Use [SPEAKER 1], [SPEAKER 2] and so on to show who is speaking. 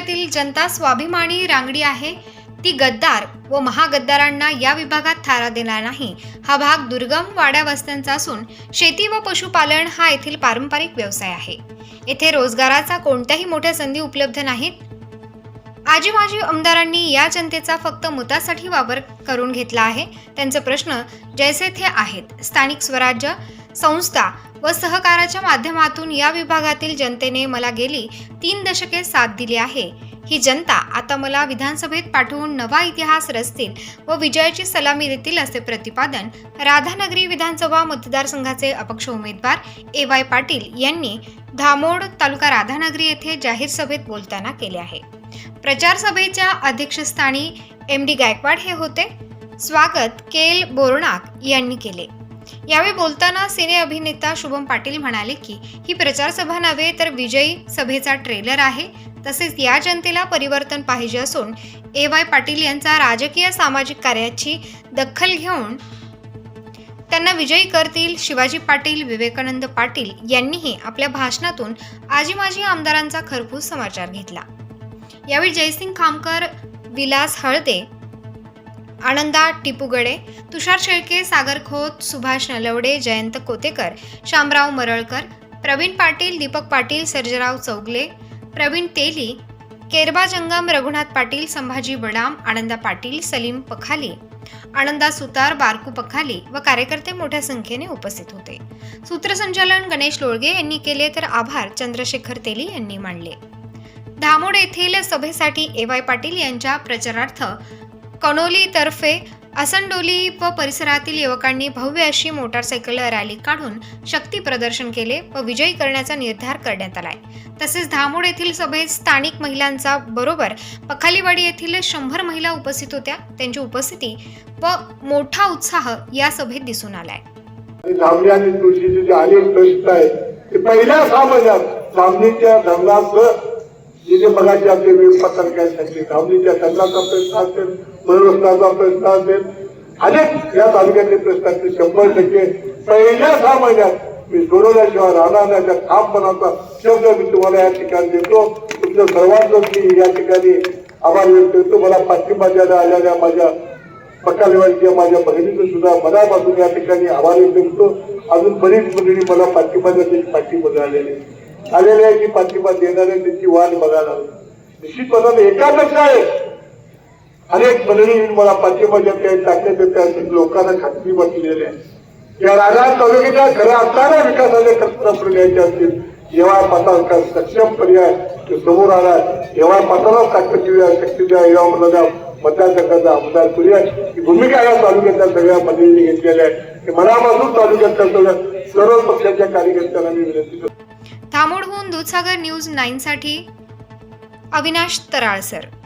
[SPEAKER 1] मुळशी जनता स्वाभिमानी रांगडी आहे. ती गद्दार व महागद्दारांना या विभागात थारा देणार नाही. हा भाग दुर्गम वाड्या वस्त्यांचा असून शेती व पशुपालन हा येथील पारंपरिक व्यवसाय आहे. येथे रोजगाराचा कोणत्याही मोठ्या संधी उपलब्ध नाहीत. आजी माजी आमदारांनी या जनतेचा फक्त मतासाठी वापर करून घेतला आहे. त्यांचे प्रश्न जैसे थे आहेत. स्थानिक स्वराज्य संस्था व सहकाराच्या माध्यमातून या विभागातील जनतेने मला गेली तीन दशके साथ दिली आहे. ही जनता आता मला विधानसभेत पाठवून नवा इतिहास रचतील व विजयाची सलामी देतील असे प्रतिपादन राधानगरी विधानसभा मतदारसंघाचे अपक्ष उमेदवार ए वाय पाटील यांनी धामोड तालुका राधानगरी येथे जाहीर सभेत बोलताना केले आहे. प्रचार सभेच्या अध्यक्षस्थानी एम डी गायकवाड हे होते. स्वागत केल बोरणाक यांनी केले. यावेळी बोलताना सिने अभिनेता शुभम पाटील म्हणाले की ही प्रचारसभा नव्हे तर विजयी सभेचा ट्रेलर आहे. तसेच या जनतेला परिवर्तन पाहिजे असून ए वाय पाटील यांचा राजकीय सामाजिक कार्याची दखल घेऊन त्यांना विजयी करतील शिवाजी पाटील विवेकानंद पाटील यांनीही आपल्या भाषणातून आजी माजी आमदारांचा खरपूस समाचार घेतला. यावेळी जयसिंग खामकर विलास हळदे आनंदा टिपूगडे तुषार शेळके सागर खोत सुभाष नलवडे जयंत कोतेकर शामराव मरळकर प्रवीण पाटील दीपक पाटील सर्जराव चौगले प्रवीण तेली केरबा जंगम रघुनाथ पाटील संभाजी बडाम आनंदा पाटील सलीम पखाली आनंदा सुतार बारकू पखाली व कार्यकर्ते मोठ्या संख्येने उपस्थित होते. सूत्रसंचालन गणेश लोळगे यांनी केले तर आभार चंद्रशेखर तेली यांनी मानले. धामोड येथील सभेसाठी ए वाय पाटील यांच्या प्रचारार्थ कणोलीतर्फे असंडोली व परिसरातील युवकांनी भव्य अशी मोटारसायकल रॅली काढून शक्ती प्रदर्शन केले व विजयी करण्याचा निर्धार करण्यात आलाय. तसेच धामोड येथील सभेत स्थानिक महिलांचा बरोबर पखालीवाडी येथील शंभर महिला उपस्थित होत्या. त्यांची उपस्थिती व मोठा उत्साह या सभेत दिसून आलाय.
[SPEAKER 2] आणि आणि तुळशीचे जे अनेक प्रश्न आहेत ते पहिल्या सहा महिन्यात धरणाचं जे जे आपले धरणाचा प्रश्न असेल पुनर्वसनाचा प्रश्न असेल अनेक या तालुक्यातले प्रश्न असतील शंभर टक्के पहिल्या सहा महिन्यात मी सोडवल्याशिवाय राहणार नाही. त्या ठामपणाचा शब्द मी तुम्हाला या ठिकाणी देतो. तुमच्या सर्वांचं मी या ठिकाणी आभार व्यक्त करतो. मला पाठिंबा द्यायला आलेल्या माझ्या पक्कालेवाडीच्या माझ्या बहिणीचं सुद्धा मनापासून या ठिकाणी आभार व्यक्त करतो. अजून बरीच मंडळी मला पाठिंबा देण्याची पाठिंबा मिळालेली आलेल्या आहे की पाठिंबा देणाऱ्या त्यांची वाट बघायला निश्चितपणाने लक्ष आहे अनेक मंडळी मला पाठिंबा देत आहेत टाकले देत आहेत लोकांना खात्री बसलेली आहे. या राजधानी तालुक्याच्या खऱ्या असणाऱ्या विकासाचे कल्पना घ्यायचे असतील. येवा पाता सक्षम पर्याय तो समोर आला येवा पातालाच ताकद देऊया शक्ती द्या येवा मला मतदारसंघाचा आमदार करूया ही भूमिका या तालुक्यातल्या सगळ्या मंडळींनी घेतलेल्या आहे. हे मनापासून तालुक्यातल्या सगळ्या सर्व पक्षाच्या कार्यकर्त्यांना मी विनंती करतो.
[SPEAKER 1] थांबोडहून दूधसागर न्यूज नाईन साठी अविनाश तराळसर.